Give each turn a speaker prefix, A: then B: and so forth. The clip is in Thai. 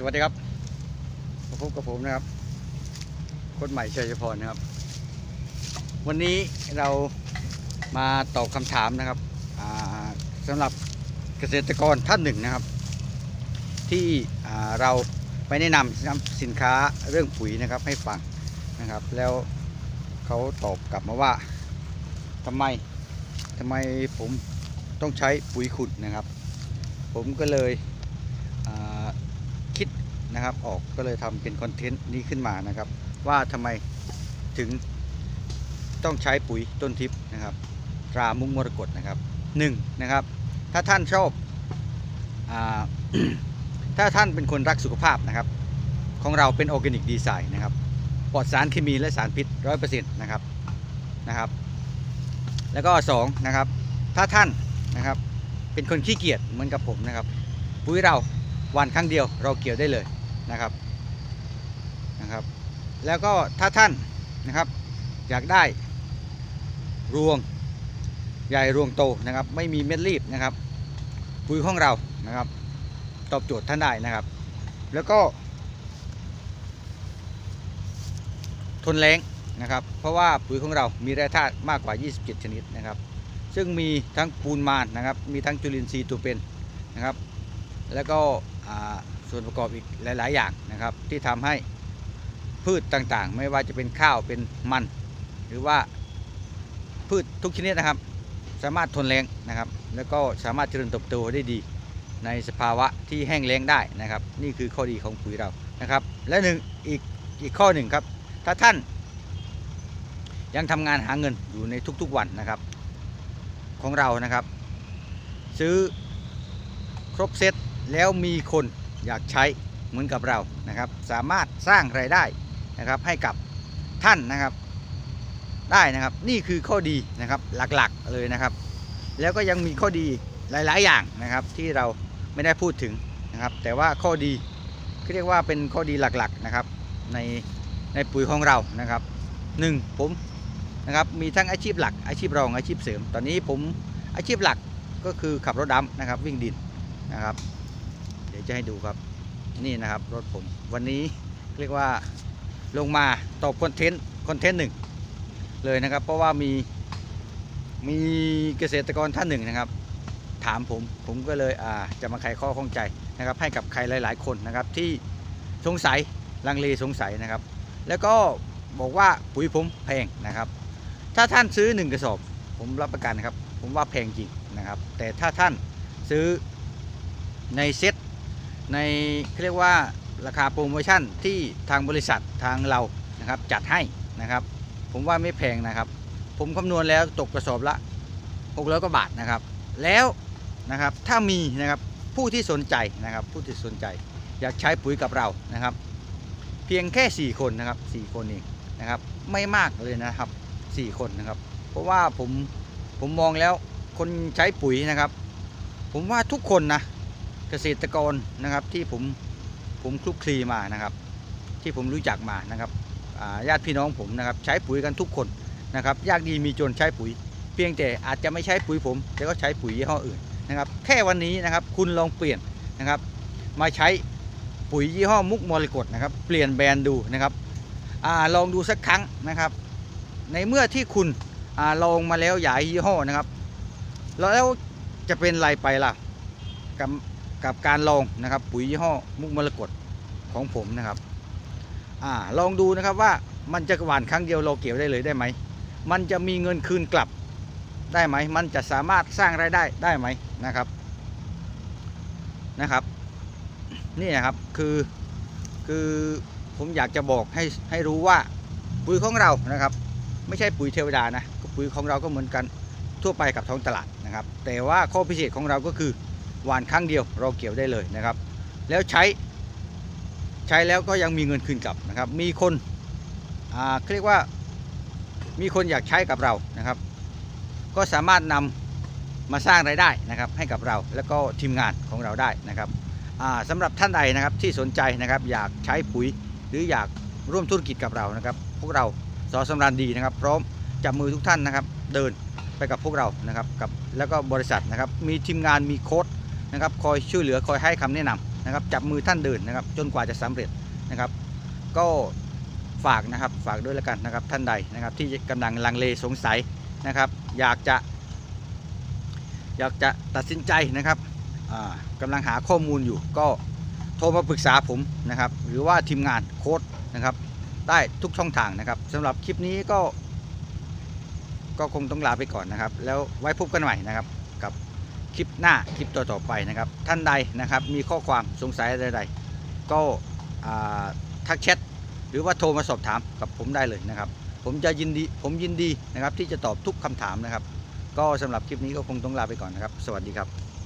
A: สวัสดีครับมาพบกับผมนะครับคนใหม่ชัยพรนะครับ วันนี้เรามาตอบคำถามนะครับสำหรับเกษตรกรท่านหนึ่งนะครับ ที่เราไปแนะนำสินค้าเรื่องปุ๋ยนะครับให้ฟังนะครับ แล้วเขาตอบกลับมาว่าทำไมทำไมผมต้องใช้ปุ๋ยขุดนะครับ ผมก็เลย นะครับ ออกก็เลยทำเป็นคอนเทนต์นี้ขึ้นมานะครับ ว่าทำไมถึงต้องใช้ปุ๋ยต้นทิพย์นะครับตรามุ้งมรกตนะครับหนึ่งนะครับ ถ้าท่านชอบอถ้าท่านเป็นคนรักสุขภาพนะครับ ของเราเป็นออร์แกนิกดีไซน์นะครับปลอดสารเคมีและสารพิษร้อยเปอร์เซ็นต์นะครับนะครับ แล้วก็สองนะครับ ถ้าท่านนะครับเป็นคนขี้เกียจเหมือนกับผมนะครับ ปุ๋ยเราวันครั้งเดียวเราเกี่ยวได้เลย นะครับนะครับ แล้วก็ถ้าท่านนะครับ อยากได้รวงใหญ่รวงโตนะครับ ไม่มีเม็ดรีบนะครับปุ๋ยของเรานะครับ ตอบโจทย์ท่านได้นะครับ แล้วก็ ทนแรงนะครับ เพราะว่าปุ๋ยของเรามีแร่ธาตุมากกว่า 27 ชนิดนะครับ ซึ่งมีทั้งปูนมานนะครับ มีทั้งจุลินทรีย์ตัวเป็นนะครับ แล้วก็ ส่วนประกอบอีกหลาย ๆ อย่างนะครับ ที่ทำให้พืชต่างๆ ไม่ว่าจะเป็นข้าวเป็นมัน หรือว่าพืชทุกชนิดนะครับ สามารถทนแรงนะครับ แล้วก็สามารถเจริญเติบโตได้ดี ในสภาวะที่แห้งแล้งได้นะครับ นี่คือข้อดีของปุ๋ยเรานะครับ และหนึ่งอีกอีกข้อหนึ่งครับ ถ้าท่านยังทำงานหาเงินอยู่ในทุกๆวันนะครับ ของเรานะครับ ซื้อครบเซตแล้วมีคน อยากใช้เหมือนกับเรานะครับ สามารถสร้างรายได้นะครับให้กับท่านนะครับ ได้นะครับนี่คือข้อดีนะครับหลักๆเลยนะครับ แล้วก็ยังมีข้อดีหลาย ๆ อย่างนะครับที่เราไม่ได้พูดถึงนะครับ แต่ว่าข้อดีเรียกว่าเป็นข้อดีหลักๆนะครับในในปุ๋ยของเรานะครับหนึ่งผมนะครับมีทั้งอาชีพหลักอาชีพรองอาชีพเสริม ตอนนี้ผมอาชีพหลักก็คือขับรถดำนะครับวิ่งดินนะครับ ดี๋ยวจะให้ดูครับนี่นะครับรถผมวันนี้เรียกว่าลงมาตอบคอนเทนต์คอนเทนต์หนึ่งเลยนะครับ เพราะว่ามีมีเกษตรกรท่านหนึ่งนะครับ ถามผมผมก็เลยอ่าจะมาไขข้อข้องใจนะครับ ให้กับใครหลาย ๆ คนนะครับ ที่สงสัยลังเลสงสัยนะครับ แล้วก็บอกว่าปุ๋ยผมแพงนะครับ ถ้าท่านซื้อ 1 กระสอบ ผมรับประกันครับ ผมว่าแพงจริงนะครับ แต่ถ้าท่านซื้อในเซ็ต ในเรียกว่าราคาโปรโมชั่นที่ทางบริษัททางเรานะครับจัดให้นะครับ ผมว่าไม่แพงนะครับ ผมคำนวณแล้วตกกระสอบละ600กว่าบาทนะครับ แล้วนะครับถ้ามีนะครับผู้ที่สนใจนะครับ ผู้ที่สนใจ อยากใช้ปุ๋ยกับเรานะครับ เพียงแค่ 4 คนนะครับ 4 คนเองนะครับไม่มากเลยนะครับ 4 คนนะครับ เพราะว่าผมผมมองแล้วคนใช้ปุ๋ยนะครับ ผมว่าทุกคนนะ เกษตรกรนะครับที่ผมผมคลุกคลีมานะครับ ที่ผมรู้จักมานะครับญาติพี่น้องผมนะครับใช้ปุ๋ยกันทุกคนนะครับยากดีมีจนใช้ปุ๋ย เพียงแต่อาจจะไม่ใช้ปุ๋ยผม แต่ก็ใช้ปุ๋ยยี่ห้ออื่นนะครับแค่วันนี้นะครับคุณลองเปลี่ยนนะครับมาใช้ปุ๋ยยี่ห้อมุกมรกตนะครับเปลี่ยนแบรนด์ดูนะครับอลองดูสักครั้งนะครับ ในเมื่อที่คุณอลองมาแล้วหลายยี่ห้อนะครับ แล้วจะเป็นไรไปล่ะกับ กับการลองนะครับปุ๋ยยี่ห้อมุกมรกตของผมนะครับอาลองดูนะครับว่ามันจะหวานครั้งเดียวเราเกี่ยวได้เลยได้ไหม มันจะมีเงินคืนกลับได้ไหม มันจะสามารถสร้างรายได้ได้ไหมนะครับนะครับ นี่นะครับคือคือผมอยากจะบอกให้ให้รู้ว่าปุ๋ยของเรานะครับ ไม่ใช่ปุ๋ยเทวดานะปุ๋ยของเราก็เหมือนกันทั่วไปกับท้องตลาดนะครับ แต่ว่าข้อพิเศษของเราก็คือ หวานครั้งเดียวเราเกี่ยวได้เลยนะครับ แล้วใช้ใช้แล้วก็ยังมีเงินคืนกลับนะครับ มีคนอ่าเขาเรียกว่ามีคนอยากใช้กับเรานะครับ ก็สามารถนำมาสร้างรายได้นะครับให้กับเราแล้วก็ทีมงานของเราได้นะครับอ่าสำหรับท่านใดนะครับที่สนใจนะครับอยากใช้ปุ๋ยหรืออยากร่วมธุรกิจกับเรานะครับ พวกเราสอสำราญดีนะครับ พร้อมจับมือทุกท่านนะครับ เดินไปกับพวกเรานะครับกับแล้วก็บริษัทนะครับ มีทีมงานมีโค้ด นะครับคอยช่วยเหลือคอยให้คำแนะนำนะครับจับมือท่านเดินนะครับจนกว่าจะสำเร็จนะครับ ก็ฝากนะครับฝากด้วยแล้วกันนะครับท่านใดนะครับที่กำลังลังเลสงสัยนะครับ อยากจะ อยากจะตัดสินใจนะครับอ่ากำลังหาข้อมูลอยู่ก็โทรมาปรึกษาผมนะครับ หรือว่าทีมงานโค้ดนะครับ ได้ทุกช่องทางนะครับสำหรับคลิปนี้ก็ ก็คงต้องลาไปก่อนนะครับ แล้วไว้พบกันใหม่นะครับ คลิปหน้าคลิปต่อๆไปนะครับ ท่านใดนะครับมีข้อความสงสัยใดๆก็อ่าทักแชทหรือว่าโทรมาสอบถามกับผมได้เลยนะครับ ผมจะยินดีผมยินดีนะครับที่จะตอบทุกคำถามนะครับ ก็สำหรับคลิปนี้ก็คงต้องลาไปก่อนนะครับ สวัสดีครับ